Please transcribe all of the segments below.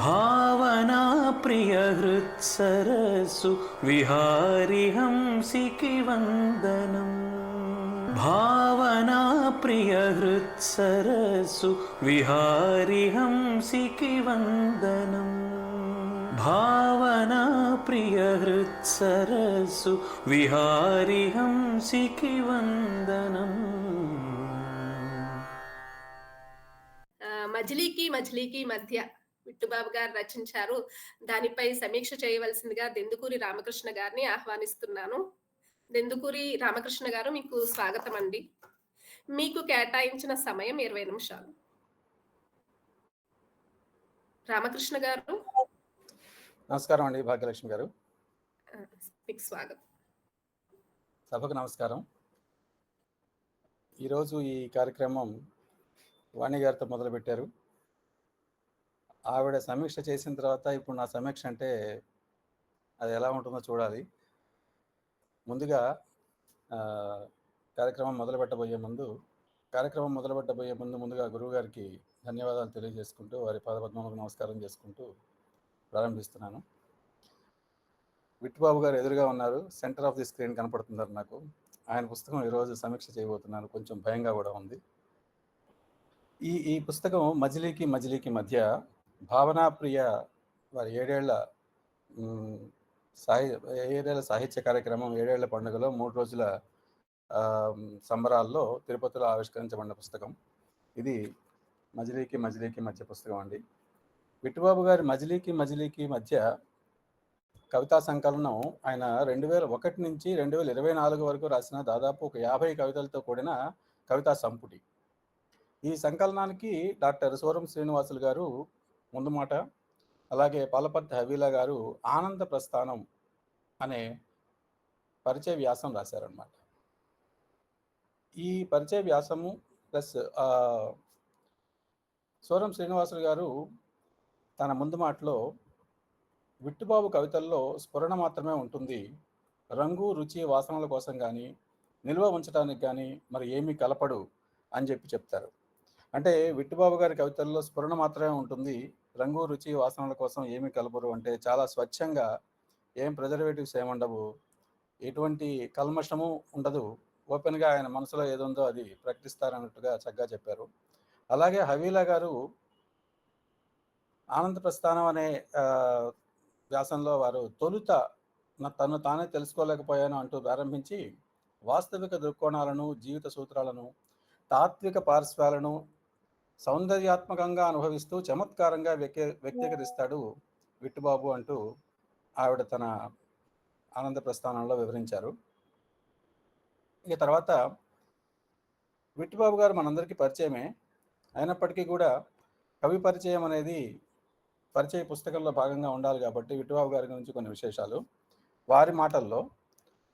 भावना प्रियहृत्सरसु विहारिहंसिकि वन्दनम् भावना प्रियहृत्सरसु विहारिहंसिकि वन्दनम् भावना प्रियहृत्सरसु विहारिहंसिकि वन्दनम् मजली की मछली की मध्य। విట్టుబాబు గారు రచించారు. దానిపై సమీక్ష చేయవలసిందిగా దెందుకూరి రామకృష్ణ గారిని ఆహ్వానిస్తున్నాను. దెందుకూరి రామకృష్ణ గారు మీకు స్వాగతం అండి మీకు కేటాయించిన సమయం ఇరవై నిమిషాలు. రామకృష్ణ గారు. నమస్కారం అండి భాగ్యలక్ష్మి గారు. మీకు స్వాగతం. సభకు నమస్కారం. ఈరోజు ఈ కార్యక్రమం వాణి గారితో మొదలుపెట్టారు. ఆవిడ సమీక్ష చేసిన తర్వాత ఇప్పుడు నా సమీక్ష అంటే అది ఎలా ఉంటుందో చూడాలి. ముందుగా కార్యక్రమం మొదలు పెట్టబోయే ముందు కార్యక్రమం మొదలు పెట్టబోయే ముందు ముందుగా గురువుగారికి ధన్యవాదాలు తెలియజేసుకుంటూ వారి పాదపద్మలకు నమస్కారం చేసుకుంటూ ప్రారంభిస్తున్నాను. విట్టుబాబు గారు ఎదురుగా ఉన్నారు. సెంటర్ ఆఫ్ ది స్క్రీన్ కనపడుతున్నారు నాకు. ఆయన పుస్తకం ఈరోజు సమీక్ష చేయబోతున్నాను కొంచెం భయంగా కూడా ఉంది. ఈ ఈ పుస్తకం మజిలీకి మజిలీకి మధ్య భావనాప్రియ వారి ఏడేళ్ళ సాహి ఏడేళ్ళ సాహిత్య కార్యక్రమం ఏడేళ్ళ పండుగలో మూడు రోజుల సంబరాల్లో తిరుపతిలో ఆవిష్కరించబడిన పుస్తకం. ఇది మజిలీకి మజిలీకి మధ్య పుస్తకం అండి. విట్టుబాబు గారి మజిలీకి మజిలీకి మధ్య కవితా సంకలనం ఆయన రెండు వేల ఒకటి నుంచి రెండు వేల ఇరవై నాలుగు వరకు రాసిన దాదాపు ఒక యాభై కవితలతో కూడిన కవితా సంపుటి. ఈ సంకలనానికి డాక్టర్ సోరం శ్రీనివాసులు గారు ముందు మాట. అలాగే పాలపర్తి హవీలా గారు ఆనంద ప్రస్థానం అనే పరిచయ వ్యాసం రాశారనమాట ఈ పరిచయ వ్యాసము ప్లస్ సూరం శ్రీనివాసులు గారు తన ముందు మాటలో విట్టుబాబు కవితల్లో స్ఫురణ మాత్రమే ఉంటుంది. రంగు రుచి వాసనల కోసం కానీ నిల్వ ఉంచడానికి కానీ మరి ఏమీ కలపడు అని చెప్పి చెప్తారు. అంటే విట్టుబాబు గారి కవితల్లో స్ఫురణ మాత్రమే ఉంటుంది. రంగు రుచి వాసనల కోసం ఏమి కలపరు అంటే చాలా స్వచ్ఛంగా ఏం ప్రిజర్వేటివ్స్ ఏముండవు ఎటువంటి కల్మషము ఉండదు. ఓపెన్గా ఆయన మనసులో ఏదుందో అది ప్రకటిస్తారన్నట్టుగా చక్కగా చెప్పారు. అలాగే హవీలా గారు ఆనంద ప్రస్థానం అనే వ్యాసంలో వారు తొలుత తను తానే తెలుసుకోలేకపోయాను అంటూ ప్రారంభించి వాస్తవిక దృక్కోణాలను జీవిత సూత్రాలను తాత్విక పార్శ్వాలను సౌందర్యాత్మకంగా అనుభవిస్తూ చమత్కారంగా వ్యక్తి వ్యక్తీకరిస్తాడు విట్టుబాబు అంటూ ఆవిడ తన ఆనంద ప్రస్థానంలో వివరించారు. ఇక తర్వాత విట్టుబాబు గారు మనందరికీ పరిచయమే. అయినప్పటికీ కూడా కవి పరిచయం అనేది పరిచయ పుస్తకంలో భాగంగా ఉండాలి కాబట్టి విట్టుబాబు గారి గురించి కొన్ని విశేషాలు. వారి మాటల్లో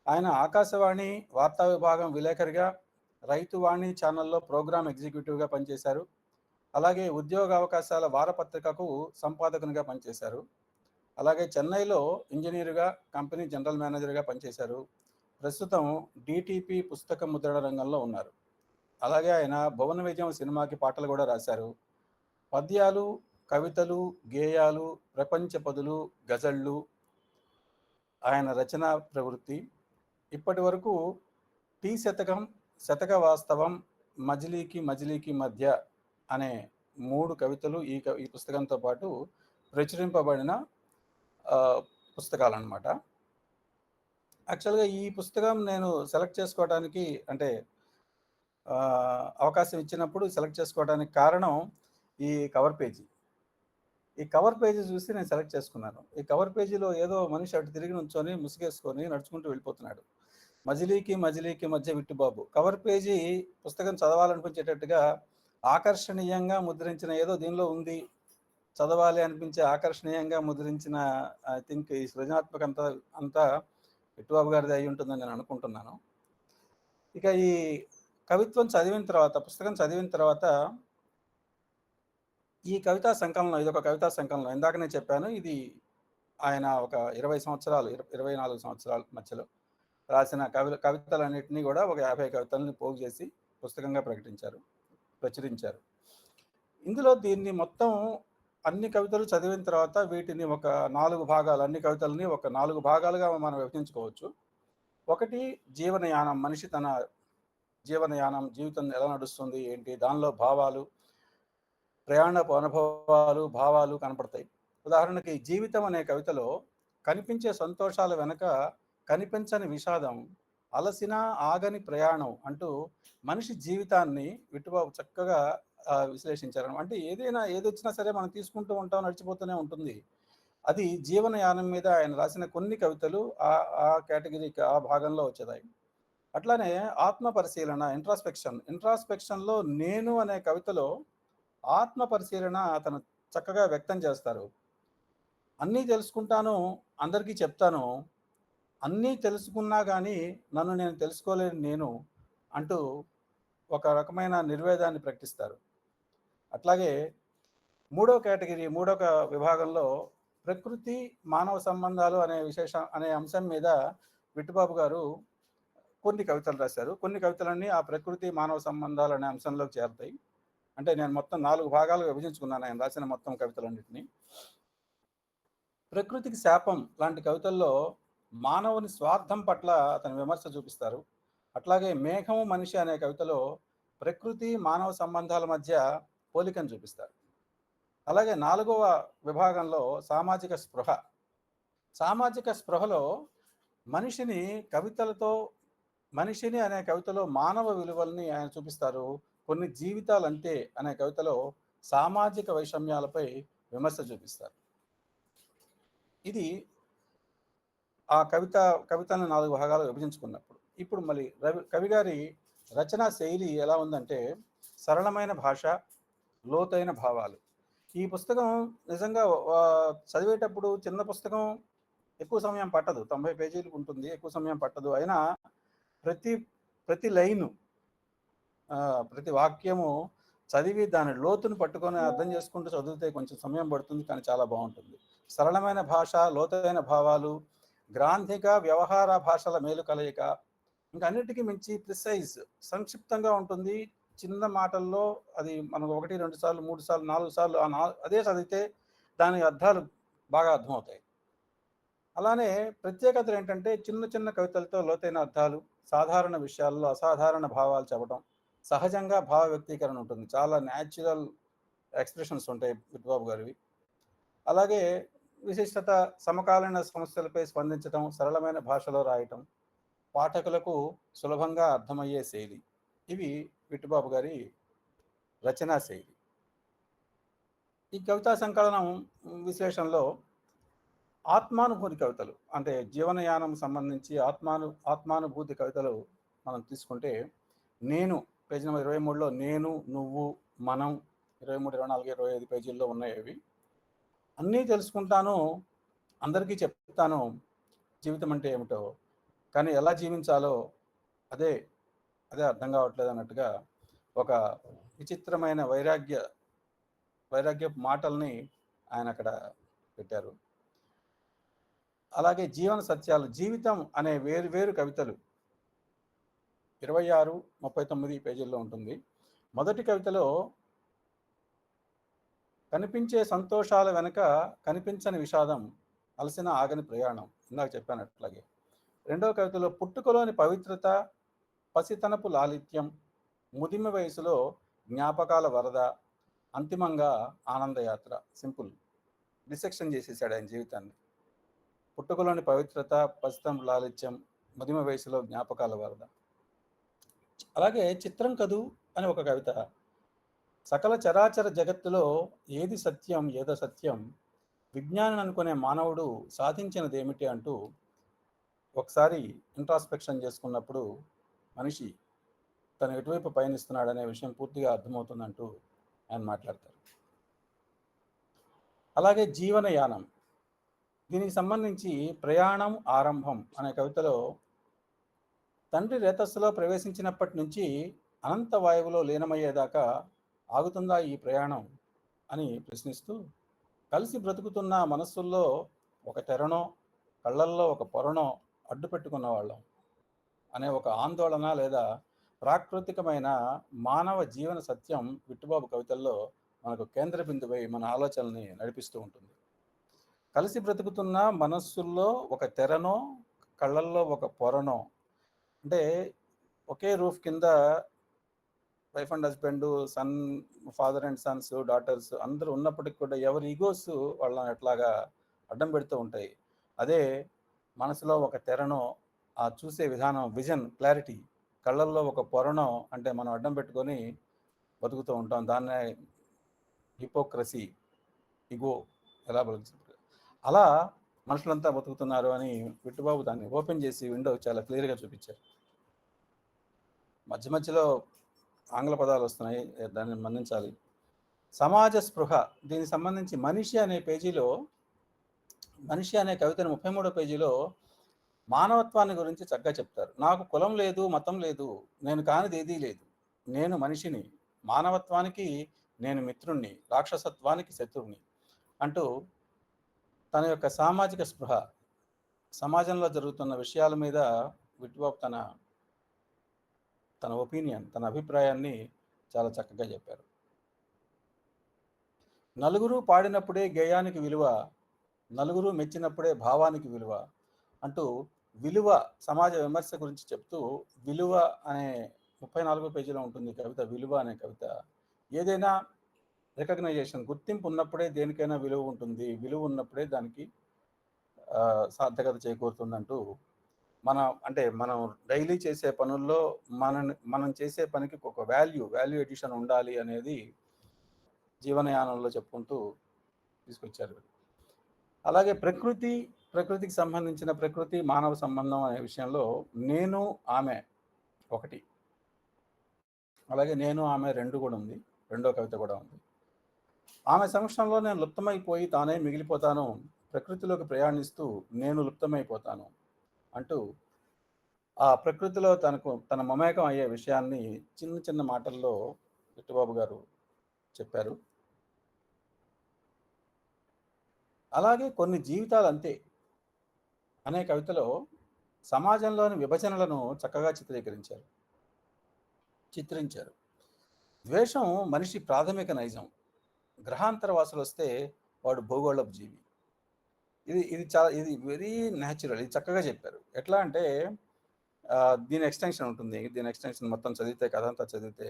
ఆయన ఆకాశవాణి వార్తా విభాగం విలేకరిగా రైతు వాణి ఛానల్లో ప్రోగ్రామ్ ఎగ్జిక్యూటివ్గా పనిచేశారు. అలాగే ఉద్యోగ అవకాశాల వారపత్రికకు సంపాదకునిగా పనిచేశారు. అలాగే చెన్నైలో ఇంజనీరుగా కంపెనీ జనరల్ మేనేజర్గా పనిచేశారు. ప్రస్తుతం డిటిపి పుస్తక ముద్రణ రంగంలో ఉన్నారు. అలాగే ఆయన భువన విజయం సినిమాకి పాటలు కూడా రాశారు. పద్యాలు కవితలు గేయాలు ప్రపంచ పదులు గజళ్ళు ఆయన రచనా ప్రవృత్తి. ఇప్పటి వరకు టీ శతకం శతక వాస్తవం మజిలీకి మజిలీకి మధ్య అనే మూడు కవితలు ఈ కవి ఈ పుస్తకంతో పాటు ప్రచురింపబడిన పుస్తకాలు పుస్తకాలన్నమాట. యాక్చువల్గా ఈ పుస్తకం నేను సెలెక్ట్ చేసుకోవడానికి అంటే అవకాశం ఇచ్చినప్పుడు సెలెక్ట్ చేసుకోవడానికి కారణం ఈ కవర్ పేజీ. ఈ కవర్ పేజీ చూసి నేను సెలెక్ట్ చేసుకున్నాను. ఈ కవర్ పేజీలో ఏదో మనిషి అటు తిరిగి నుంచొని ముసుగేసుకొని నడుచుకుంటూ వెళ్ళిపోతున్నాడు. మజిలీకి మజిలీకి మధ్య విట్టుబాబు. కవర్ పేజీ పుస్తకం చదవాలనిపించేటట్టుగా ఆకర్షణీయంగా ముద్రించిన ఏదో దీనిలో ఉంది. చదవాలి అనిపించే ఆకర్షణీయంగా ముద్రించిన ఐ థింక్ ఈ సృజనాత్మక అంతా అంతా విట్టుబాబు గారిది అయి ఉంటుందని నేను అనుకుంటున్నాను. ఇక ఈ కవిత్వం చదివిన తర్వాత పుస్తకం చదివిన తర్వాత ఈ కవితా సంకలనం ఇది ఒక కవితా సంకలనం. ఇందాక నేను చెప్పాను ఇది ఆయన ఒక ఇరవై సంవత్సరాలు ఇరవై నాలుగు సంవత్సరాల మధ్యలో రాసిన కవి కవితలన్నింటినీ కూడా ఒక యాభై కవితల్ని పోగు చేసి పుస్తకంగా ప్రకటించారు. ప్రచురించారు. ఇందులో దీన్ని మొత్తం అన్ని కవితలు చదివిన తర్వాత వీటిని ఒక నాలుగు భాగాలు అన్ని కవితలని ఒక నాలుగు భాగాలుగా మనం విభజించుకోవచ్చు. ఒకటి జీవనయానం మనిషి తన జీవనయానం జీవితం ఎలా నడుస్తుంది ఏంటి దానిలో భావాలు ప్రయాణపు అనుభవాలు భావాలు కనపడతాయి. ఉదాహరణకి జీవితం అనే కవితలో కనిపించే సంతోషాల వెనక కనిపించని విషాదం అలసిన ఆగని ప్రయాణం అంటూ మనిషి జీవితాన్ని విట్టుబాబు చక్కగా విశ్లేషించారు. అంటే ఏదైనా ఏదొచ్చినా సరే మనం తీసుకుంటూ ఉంటాం నడిచిపోతూనే ఉంటుంది. అది జీవనయానం మీద ఆయన రాసిన కొన్ని కవితలు ఆ ఆ కేటగిరీకి ఆ భాగంలో వచ్చేదాయి. అట్లానే ఆత్మ పరిశీలన ఇంట్రాస్పెక్షన్ ఇంట్రాస్పెక్షన్లో నేను అనే కవితలో ఆత్మ పరిశీలన అతను చక్కగా వ్యక్తం చేస్తారు. అన్నీ తెలుసుకుంటాను అందరికీ చెప్తాను అన్నీ తెలుసుకున్నా కానీ నన్ను నేను తెలుసుకోలేని నేను అంటూ ఒక రకమైన నిర్వేదాన్ని ప్రకటిస్తారు. అట్లాగే మూడో కేటగిరీ మూడో విభాగంలో ప్రకృతి మానవ సంబంధాలు అనే విశేష అనే అంశం మీద విట్టుబాబు గారు కొన్ని కవితలు రాశారు. కొన్ని కవితలన్నీ ఆ ప్రకృతి మానవ సంబంధాలు అనే అంశంలోకి చేరుతాయి. అంటే నేను మొత్తం నాలుగు భాగాలు విభజించుకున్నాను ఆయన రాసిన మొత్తం కవితలన్నింటినీ. ప్రకృతికి శాపం లాంటి కవితల్లో మానవుని స్వార్థం పట్ల అతని విమర్శ చూపిస్తారు. అట్లాగే మేఘము మనిషి అనే కవితలో ప్రకృతి మానవ సంబంధాల మధ్య పోలికను చూపిస్తారు. అలాగే నాలుగవ విభాగంలో సామాజిక స్పృహ. సామాజిక స్పృహలో మనిషిని కవితలతో మనిషిని అనే కవితలో మానవ విలువల్ని ఆయన చూపిస్తారు. కొన్ని జీవితాలు అంతే అనే కవితలో సామాజిక వైషమ్యాలపై విమర్శ చూపిస్తారు. ఇది ఆ కవిత కవితను నాలుగు భాగాలు విభజించుకున్నప్పుడు. ఇప్పుడు మళ్ళీ రవి కవి గారి రచనా శైలి ఎలా ఉందంటే సరళమైన భాష లోతైన భావాలు. ఈ పుస్తకం నిజంగా చదివేటప్పుడు చిన్న పుస్తకం ఎక్కువ సమయం పట్టదు. తొంభై పేజీలు ఉంటుంది ఎక్కువ సమయం పట్టదు. అయినా ప్రతి ప్రతి లైను ప్రతి వాక్యము చదివి దాని లోతును పట్టుకొని అర్థం చేసుకుంటూ చదివితే కొంచెం సమయం పడుతుంది కానీ చాలా బాగుంటుంది. సరళమైన భాష లోతైన భావాలు గ్రాంధిక వ్యవహార భాషల మేలు కలయిక. ఇంకన్నిటికీ మించి ప్రిసైజ్ సంక్షిప్తంగా ఉంటుంది. చిన్న మాటల్లో అది మనకు ఒకటి రెండు సార్లు మూడు సార్లు నాలుగు సార్లు ఆ అదే చదివితే దాని అర్థాలు బాగా అర్థమవుతాయి. అలానే ప్రత్యేకతలు ఏంటంటే చిన్న చిన్న కవితలతో లోతైన అర్థాలు సాధారణ విషయాల్లో అసాధారణ భావాలు చెప్పడం సహజంగా భావ వ్యక్తీకరణ ఉంటుంది. చాలా న్యాచురల్ ఎక్స్ప్రెషన్స్ ఉంటాయి విద్బాబు గారివి. అలాగే విశిష్టత సమకాలీన సమస్యలపై స్పందించటం సరళమైన భాషలో రాయటం పాఠకులకు సులభంగా అర్థమయ్యే శైలి. ఇవి విట్టుబాబు గారి రచనా శైలి. ఈ కవితా సంకలనం విశ్లేషణలో ఆత్మానుభూతి కవితలు అంటే జీవనయానం సంబంధించి ఆత్మాను ఆత్మానుభూతి కవితలు మనం తీసుకుంటే నేను పేజీ నెంబర్ ఇరవై మూడులో నేను నువ్వు మనం ఇరవై మూడు ఇరవై నాలుగు ఇరవై ఐదు పేజీల్లో ఉన్నాయి అవి. అన్నీ తెలుసుకుంటాను అందరికీ చెప్తాను జీవితం అంటే ఏమిటో. కానీ ఎలా జీవించాలో అదే అదే అర్థం కావట్లేదు అన్నట్టుగా ఒక విచిత్రమైన వైరాగ్య వైరాగ్య మాటల్ని ఆయన అక్కడ పెట్టారు. అలాగే జీవన సత్యాలు జీవితం అనే వేరు వేరు కవితలు ఇరవై ఆరు ముప్పై తొమ్మిది పేజీల్లో ఉంటుంది. మొదటి కవితలో కనిపించే సంతోషాల వెనుక కనిపించని విషాదం అలసిన ఆగని ప్రయాణం ఇందాక చెప్పాను అట్లాగే. రెండవ కవితలో పుట్టుకలోని పవిత్రత పసితనపు లాలిత్యం ముదిమ వయసులో జ్ఞాపకాల వరద అంతిమంగా ఆనందయాత్ర సింపుల్. డిసెక్షన్ చేసేసాడు ఆయన జీవితాన్ని. పుట్టుకలోని పవిత్రత పసితనపు లాలిత్యం ముదిమ వయసులో జ్ఞాపకాల వరద. అలాగే చిత్రం కదు అని ఒక కవిత సకల చరాచర జగత్తులో ఏది సత్యం ఏదో సత్యం విజ్ఞానం అనుకునే మానవుడు సాధించినది ఏమిటి అంటూ ఒకసారి ఇంట్రాస్పెక్షన్ చేసుకున్నప్పుడు మనిషి తను ఎటువైపు పయనిస్తున్నాడనే విషయం పూర్తిగా అర్థమవుతుందంటూ ఆయన మాట్లాడతారు. అలాగే జీవనయానం. దీనికి సంబంధించి ప్రయాణం ఆరంభం అనే కవితలో తండ్రి రేతస్సులో ప్రవేశించినప్పటి నుంచి అనంత వాయువులో లీనమయ్యేదాకా ఆగుతుందా ఈ ప్రయాణం? అని ప్రశ్నిస్తూ కలిసి బ్రతుకుతున్న మనస్సుల్లో ఒక తెరణో కళ్ళల్లో ఒక పొరణో అడ్డు పెట్టుకున్న వాళ్ళం అనే ఒక ఆందోళన లేదా ప్రాకృతికమైన మానవ జీవన సత్యం విట్టుబాబు కవితల్లో మనకు కేంద్ర బిందువై మన ఆలోచనల్ని నడిపిస్తూ ఉంటుంది. కలిసి బ్రతుకుతున్న మనస్సుల్లో ఒక తెరనో కళ్ళల్లో ఒక పొరనో అంటే ఒకే రూఫ్ కింద wife and husband son father and sons daughters అందరూ ఉన్నప్పటికీ కూడా ఎవరి ఈగోస్ వాళ్ళని ఎట్లాగా అడ్డం పెడుతూ ఉంటాయి. అదే మనసులో ఒక తెరనో ఆ చూసే విధానం విజన్ క్లారిటీ కళ్ళల్లో ఒక పొరనో అంటే మనం అడ్డం పెట్టుకొని బతుకుతూ ఉంటాం. దాన్నే హిపోక్రసీ ఇగో ఎలా బతుకుతుంది అలా మనుషులంతా బతుకుతున్నారు అని విట్టుబాబు దాన్ని ఓపెన్ చేసి విండో చాలా క్లియర్గా చూపించారు. మధ్య మధ్యలో ఆంగ్ల పదాలు వస్తున్నాయి దాన్ని మన్నించాలి. సమాజ స్పృహ దీనికి సంబంధించి మనిషి అనే పేజీలో మనిషి అనే కవితను ముప్పై మూడో పేజీలో మానవత్వాన్ని గురించి చక్కగా చెప్తారు. నాకు కులం లేదు మతం లేదు నేను కానిది ఏదీ లేదు. నేను మనిషిని మానవత్వానికి నేను మిత్రుణ్ణి రాక్షసత్వానికి శత్రువుని అంటూ తన యొక్క సామాజిక స్పృహ సమాజంలో జరుగుతున్న విషయాల మీద విట్బాబు తన తన ఒపీనియన్ తన అభిప్రాయాన్ని చాలా చక్కగా చెప్పారు. నలుగురు పాడినప్పుడే గేయానికి విలువ నలుగురు మెచ్చినప్పుడే భావానికి విలువ అంటూ విలువ సమాజ విమర్శ గురించి చెప్తూ విలువ అనే ముప్పై నాలుగో పేజీలో ఉంటుంది కవిత విలువ అనే కవిత. ఏదైనా రికగ్నైజేషన్ గుర్తింపు ఉన్నప్పుడే దేనికైనా విలువ ఉంటుంది విలువ ఉన్నప్పుడే దానికి సార్థకత చేకూరుతుందంటూ మన అంటే మనం డైలీ చేసే పనుల్లో మన మనం చేసే పనికి ఒక వాల్యూ వాల్యూ ఎడిషన్ ఉండాలి అనేది జీవనయానంలో చెప్పుకుంటూ తీసుకొచ్చారు అలాగే ప్రకృతి ప్రకృతికి సంబంధించిన ప్రకృతి మానవ సంబంధం అనే విషయంలో నేను ఆమె ఒకటి. అలాగే నేను ఆమె రెండు కూడా ఉంది. రెండో కవిత కూడా ఉంది. ఆమె సమక్షంలో నేను లుప్తమైపోయి తానే మిగిలిపోతాను. ప్రకృతిలోకి ప్రయాణిస్తూ నేను లుప్తమైపోతాను. అంటూ ఆ ప్రకృతిలో తనకు తన మమేకం అయ్యే విషయాన్ని చిన్న చిన్న మాటల్లో విట్టుబాబు గారు చెప్పారు. అలాగే కొన్ని జీవితాలు అంతే. అనే కవితలో సమాజంలోని విభజనలను చక్కగా చిత్రీకరించారు. చిత్రించారు. ద్వేషం మనిషి ప్రాథమిక నైజం. గ్రహాంతర వాసులు వస్తే వాడు భూగోళపు జీవి. ఇది ఇది చాలా ఇది వెరీ న్యాచురల్ ఇది చక్కగా చెప్పారు. ఎట్లా అంటే దీని ఎక్స్టెన్షన్ ఉంటుంది. దీని ఎక్స్టెన్షన్ మొత్తం చదివితే కథ అంతా చదివితే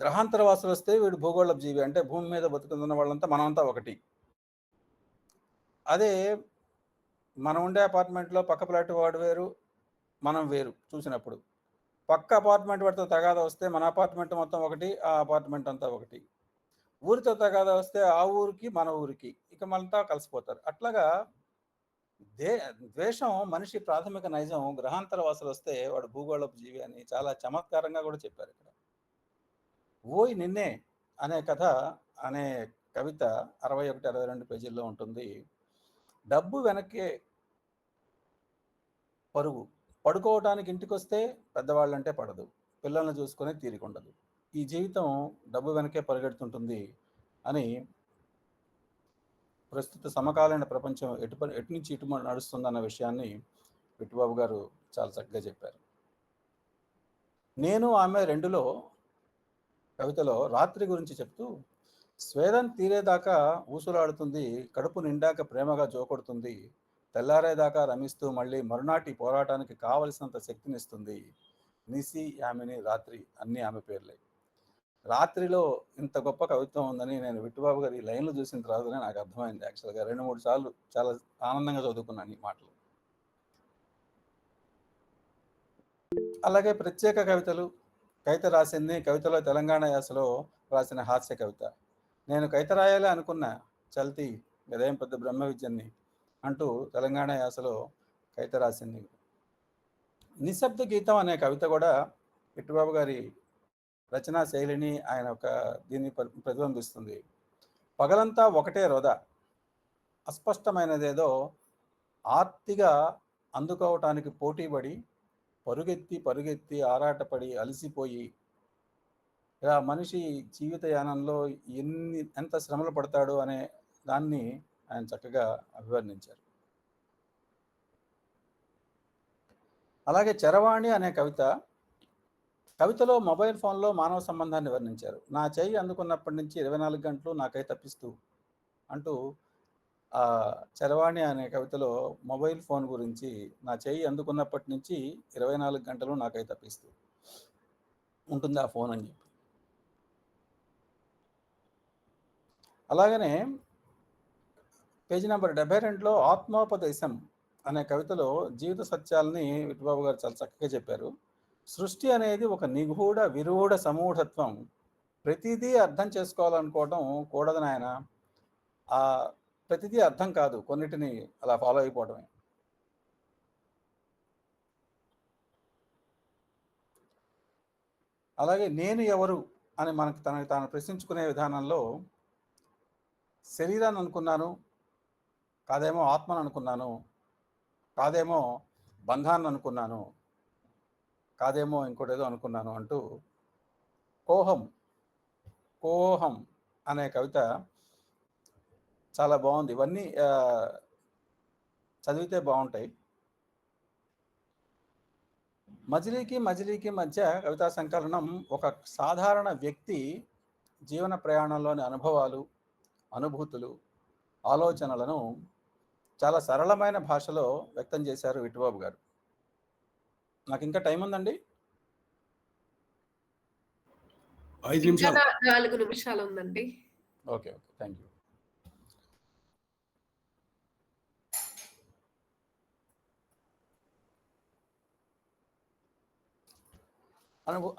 గ్రహాంతర వాసులు వస్తే వీడు భూగోళ జీవి అంటే భూమి మీద బతుకుతున్న వాళ్ళంతా మనమంతా ఒకటి. అదే మనం ఉండే అపార్ట్మెంట్లో పక్క ఫ్లాట్ వాడు వేరు మనం వేరు చూసినప్పుడు. పక్క అపార్ట్మెంట్ వాడితో తగాద వస్తే మన అపార్ట్మెంట్ మొత్తం ఒకటి ఆ అపార్ట్మెంట్ అంతా ఒకటి. ఊరితో తగాదా వస్తే ఆ ఊరికి మన ఊరికి ఇక మనంతా కలిసిపోతారు. అట్లాగా దే ద్వేషం మనిషి ప్రాథమిక నైజం గ్రహాంతర వాసులు వస్తే వాడు భూగోళపు జీవి అని చాలా చమత్కారంగా కూడా చెప్పారు ఇక్కడ. ఓయ్ నిన్నే అనే కథ అనే కవిత అరవై ఒకటి అరవై రెండు పేజీల్లో ఉంటుంది. డబ్బు వెనక్కే పరుగు. పడుకోవటానికి ఇంటికి వస్తే పెద్దవాళ్ళంటే పడదు. పిల్లల్ని చూసుకునే తీరికుండదు. ఈ జీవితం డబ్బు వెనకే పరిగెడుతుంటుంది అని ప్రస్తుత సమకాలీన ప్రపంచం ఎటు ఎటు నుంచి ఇటు నడుస్తుందన్న విషయాన్ని విట్టుబాబు గారు చాలా చక్కగా చెప్పారు. నేను ఆమె రెండులో కవితలో రాత్రి గురించి చెప్తూ స్వేదం తీరేదాకా ఊసులాడుతుంది కడుపు నిండాక ప్రేమగా జోకొడుతుంది తెల్లారేదాకా రమిస్తూ మళ్ళీ మరునాటి పోరాటానికి కావలసినంత శక్తినిస్తుంది నిసి ఆమెని రాత్రి అన్ని ఆమె పేర్లే. రాత్రిలో ఇంత గొప్ప కవిత్వం ఉందని నేను విట్టుబాబు గారి ఈ లైన్లు చూసిన తర్వాతనే నాకు అర్థమైంది యాక్చువల్గా. రెండు మూడు సార్లు చాలా ఆనందంగా చదువుకున్నాను ఈ మాటలు. అలాగే ప్రత్యేక కవితలు. కవిత రాసింది కవితలో తెలంగాణ యాసలో రాసిన హాస్య కవిత. నేను కవిత రాయాలి అనుకున్న చల్తి గదేం పెద్ద బ్రహ్మ విద్యని అంటూ తెలంగాణ యాసలో కవిత రాసింది. నిశ్శబ్ద గీతం అనే కవిత కూడా విట్టుబాబు గారి రచనా శైలిని ఆయన ఒక దీన్ని ప్ర- ప్రతిబింబిస్తుంది. పగలంతా ఒకటే రోద అస్పష్టమైనదేదో ఆర్తిగా అందుకోవటానికి పోటీపడి పరుగెత్తి పరుగెత్తి ఆరాటపడి అలసిపోయి ఇలా మనిషి జీవితయానంలో ఎన్ని ఎంత శ్రమలు పడతాడు అనే దాన్ని ఆయన చక్కగా అభివర్ణించారు. అలాగే చరవాణి అనే కవిత కవితలో మొబైల్ ఫోన్లో మానవ సంబంధాన్ని వర్ణించారు. నా చేయి అందుకున్నప్పటి నుంచి ఇరవై నాలుగు గంటలు నాకై తప్పిస్తూ అంటూ చరవాణి అనే కవితలో మొబైల్ ఫోన్ గురించి నా చేయి అందుకున్నప్పటి నుంచి ఇరవై నాలుగు గంటలు నాకై తప్పిస్తూ ఉంటుంది ఆ ఫోన్ అని చెప్పి. అలాగనే పేజీ నెంబర్ డెబ్బై రెండులో ఆత్మోపదేశం అనే కవితలో జీవిత సత్యాలని విఠుబాబు గారు చాలా చక్కగా చెప్పారు. సృష్టి అనేది ఒక నిగూఢ విరూఢ సమూఢత్వం. ప్రతిదీ అర్థం చేసుకోవాలనుకోవడం కూడదని ఆయన ఆ ప్రతిదీ అర్థం కాదు కొన్నిటిని అలా ఫాలో అయిపోవడమే అలాగే నేను ఎవరు అని మనకు తనకు తాను ప్రశ్నించుకునే విధానంలో శరీరాన్ని అనుకున్నాను కాదేమో ఆత్మను అనుకున్నాను కాదేమో బంధాన్ని అనుకున్నాను కాదేమో ఇంకోటేదో అనుకున్నాను అంటూ కోహం కోహం అనే కవిత చాలా బాగుంది. ఇవన్నీ చదివితే బాగుంటాయి. మజిలీకి మజిలీకి మధ్య కవితా సంకలనం ఒక సాధారణ వ్యక్తి జీవన ప్రయాణంలోని అనుభవాలు అనుభూతులు ఆలోచనలను చాలా సరళమైన భాషలో వ్యక్తం చేశారు విట్టుబాబు గారు. నాకు ఇంకా టైం ఉందండి ఐదు నిమిషాలు నాలుగు నిమిషాలు ఉందండి ఓకే ఓకే. Thank you.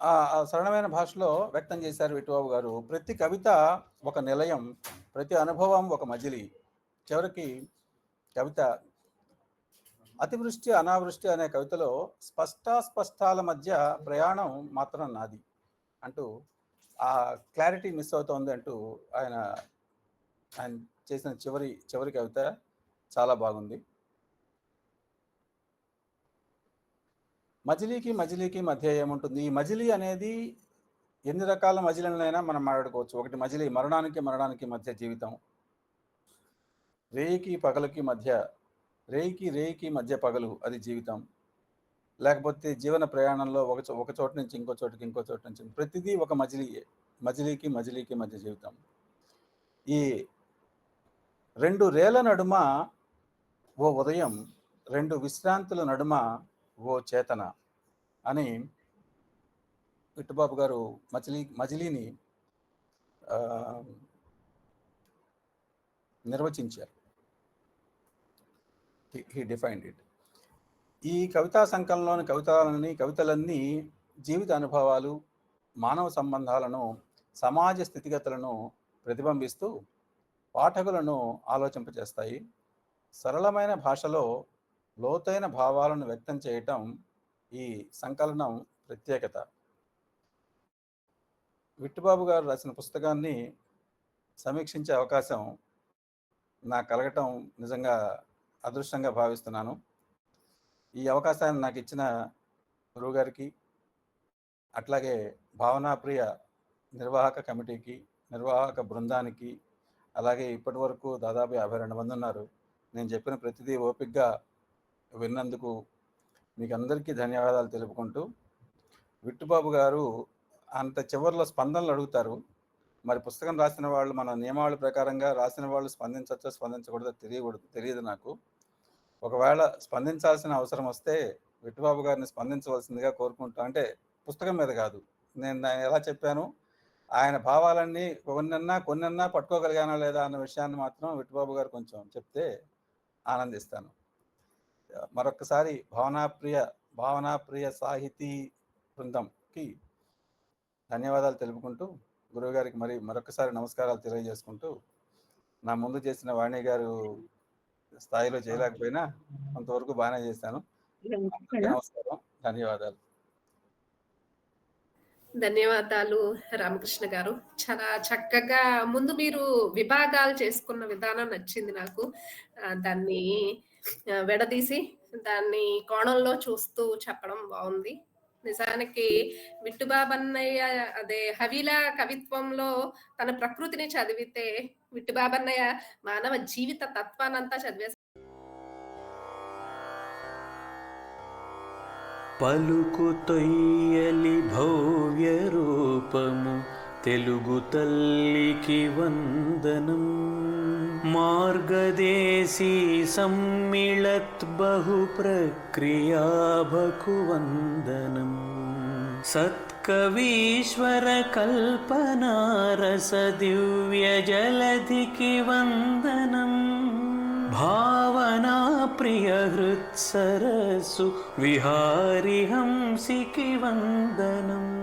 ఆ సరళమైన భాషలో వ్యక్తం చేశారు విట్టుబాబు గారు ప్రతి కవిత ఒక నిలయం ప్రతి అనుభవం ఒక మజిలీ. చివరికి కవిత అతివృష్టి అనావృష్టి అనే కవితలో స్పష్టాస్పష్టాల మధ్య ప్రయాణం మాత్రం నాది అంటూ ఆ క్లారిటీ మిస్ అవుతోంది అంటూ ఆయన ఆయన చేసిన చివరి చివరి కవిత చాలా బాగుంది. మజిలీకి మజిలీకి మధ్య ఏముంటుంది? ఈ మజిలీ అనేది ఎన్ని రకాల మజిలీలైనా మనం మాట్లాడుకోవచ్చు. ఒకటి మజిలీ మరణానికి మరణానికి మధ్య జీవితం. రేయికి పగలకి మధ్య రేయికి రేయికి మధ్య పగలు అది జీవితం. లేకపోతే జీవన ప్రయాణంలో ఒక ఒక చోట నుంచి ఇంకో చోటుకి ఇంకో చోటు నుంచి ప్రతిదీ ఒక మజిలీయే మజిలీకి మజిలీకి మధ్య జీవితం. ఈ రెండు రేల నడుమ ఓ ఉదయం రెండు విశ్రాంతుల నడుమ ఓ చేతన అని విట్టుబాబు గారు మజిలీ మజిలీని నిర్వచించారు. హీ డిఫైన్డ్ ఇట్ ఈ కవితా సంకలనంలోని కవితలన్నీ కవితలన్నీ జీవిత అనుభవాలు మానవ సంబంధాలను సమాజ స్థితిగతులను ప్రతిబింబిస్తూ పాఠకులను ఆలోచింపజేస్తాయి. సరళమైన భాషలో లోతైన భావాలను వ్యక్తం చేయటం ఈ సంకలనం ప్రత్యేకత. విట్టుబాబు గారు రాసిన పుస్తకాన్ని సమీక్షించే అవకాశం నాకు కలగటం నిజంగా అదృష్టంగా భావిస్తున్నాను. ఈ అవకాశాన్ని నాకు ఇచ్చిన గురువు గారికి అట్లాగే భావనాప్రియ నిర్వాహక కమిటీకి నిర్వాహక బృందానికి అలాగే ఇప్పటి వరకు దాదాపు యాభై రెండు మంది ఉన్నారు. నేను చెప్పిన ప్రతిదీ ఓపిక్గా విన్నందుకు మీకు అందరికీ ధన్యవాదాలు తెలుపుకుంటూ విట్టుబాబు గారు అంత చివరిలో స్పందనలు అడుగుతారు. మరి పుస్తకం రాసిన వాళ్ళు మన నియమావళి ప్రకారంగా రాసిన వాళ్ళు స్పందించవచ్చో స్పందించకూడదో తెలియకూడదు తెలియదు నాకు. ఒకవేళ స్పందించాల్సిన అవసరం వస్తే విట్టుబాబు గారిని స్పందించవలసిందిగా కోరుకుంటా. అంటే పుస్తకం మీద కాదు. నేను ఆయన ఎలా చెప్పాను? ఆయన భావాలన్నీ కొన్నన్నా కొన్నన్నా పట్టుకోగలిగానా లేదా అన్న విషయాన్ని మాత్రం విట్టుబాబు గారు కొంచెం చెప్తే ఆనందిస్తాను. మరొకసారి భావనాప్రియ భావనాప్రియ సాహితీ బృందంకి ధన్యవాదాలు తెలుపుకుంటూ గురువుగారికి మరి మరొకసారి నమస్కారాలు తెలియజేసుకుంటూ నా ముందు చేసిన వాణి గారు స్థాయిలో చేయలేకపోయినా కొంతవరకు బాగానే చేశాను. నమస్కారం. ధన్యవాదాలు. ధన్యవాదాలు రామకృష్ణ గారు. చాలా చక్కగా ముందు మీరు విభాగాలు చేసుకున్న విధానం నచ్చింది నాకు. దాన్ని విడదీసి దాన్ని కోణంలో చూస్తూ చెప్పడం బాగుంది. నిజానికి విట్టుబాబన్నయ్య అదే హవిల కవిత్వంలో తన ప్రకృతిని చదివితే విట్టుబాబన్నయ్య మానవ జీవిత తత్వానంతా చదివేసి పలుకు తొయ్యలి భవ్య రూపము తెలుగు తల్లికి వందనం. मार्गदेशी सम्मिलत् बहुप्रक्रिया प्रक्रिया सत्कवीश्वरकल्पनारसदिव्यजलधिकिवन्दनम्। सत्कवीश्वरकल्पनारसदिव्यजलधिकिवन्दनं भावनाप्रियहृत्सरसु विहारिहंसिकिवन्दनम्।